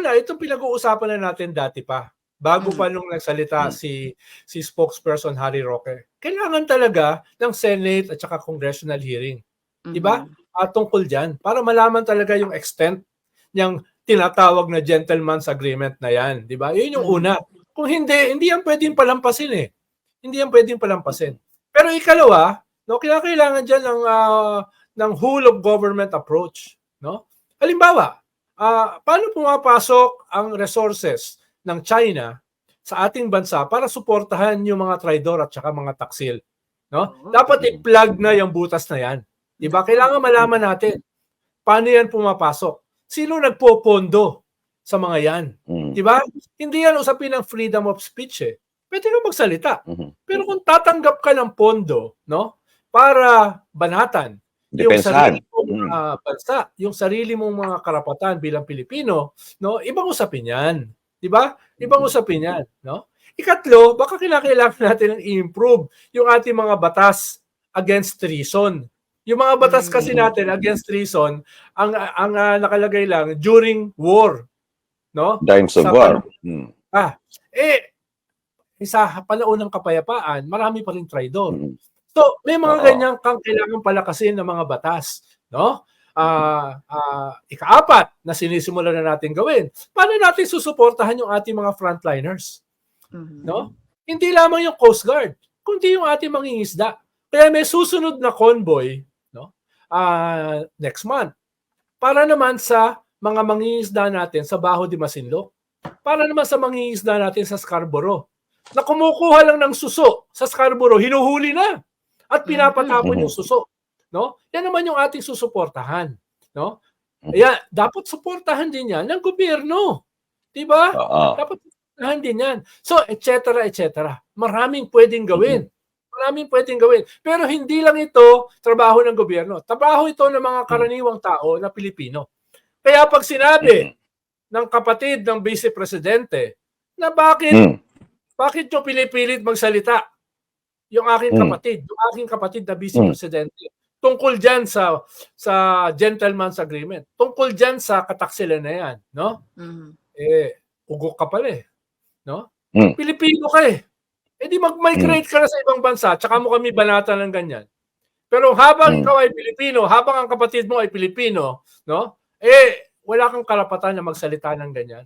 Una, itong pinag-uusapan na natin dati pa. Bago Mm. pa nung nagsalita Mm. si si spokesperson Harry Roque. Kailangan talaga ng Senate at saka congressional hearing. Di ba? Mhm. At tungkol diyan para malaman talaga yung extent ng tinatawag na gentleman's agreement na yan, 'di ba? 'Yun yung Mm. una. Kung hindi, hindi yan pwedeng palampasin eh. Hindi yan pwedeng palampasin. Pero ikalawa, no, kailangan diyan ng ah, ng whole of government approach, no? Halimbawa, ah, paano pumapasok ang resources ng China sa ating bansa para suportahan yung mga traidor at saka mga taksil, no? Oo. Dapat i-plug na yung butas na yan. 'Di ba? Kailangan malaman natin paano yan pumapasok. Sino nagpopondo sa mga yan? Mm. 'Di ba? Hindi yan usapin ng freedom of speech eh. Pwede ka magsalita. Mhm. Pero kung tatanggap ka ng pondo, no? Para banatan yung Depensahan. sarili ah, bansa, yung sarili mong mga karapatan bilang Pilipino, no? Ibang usapin 'yan. 'Di ba? Ibang usapin 'yan, no? Ikatlo, baka kinakailangan natin ng i-improve yung ating mga batas against treason. Yung mga batas kasi Mm. natin against treason, ang ang ah, nakalagay lang during war, no? Crimes of war. Mm. Eh sa panahon ng kapayapaan, marami pa rin traidor. Mm. So, may mga Oo. ganyan kang kailangan palakasin ng mga batas, no? Ah, ah, ikaapat na sinisimulan na natin gawin. Paano natin susuportahan yung ating mga frontliners, Mhm. no? Hindi lamang yung Coast Guard, kundi yung ating mangingisda. Kaya may susunod na convoy, no? Ah, next month. Para naman sa mga mangingisda natin sa Baho de Masinloc. Para naman sa mangingisda natin sa Scarborough. Na kumukuha lang ng suso sa Scarborough, hinuhuli na at pinapatapon Mhm. yung suso, no? Yan naman yung ating susuportahan, no? Mhm. Kaya dapat suportahan din yan ng gobyerno. 'Di ba? Oo. Dapat suportahan din yan. So, et cetera, et cetera. Maraming pwedeng gawin. Maraming pwedeng gawin. Pero hindi lang ito trabaho ng gobyerno. Trabaho ito ng mga karaniwang tao na Pilipino. Kaya pag sinabi ng kapatid ng vice presidente na bakit Mm. bakit nyo pinipilit magsalita yung aking Mm. kapatid, yung aking kapatid na vice Mm. presidente tungkol diyan sa sa gentleman's agreement. Tungkol diyan sa kataksilan na yan, no? Mhm. Eh ugok ka pala eh, no? Mm. Pilipino ka eh. Eh di mag-migrate ka na sa ibang bansa, tsaka mo kami banatan ng ganyan. Pero habang Mm. ikaw ay Pilipino, habang ang kapatid mo ay Pilipino, no? Eh wala kang karapatan na magsalita ng ganyan.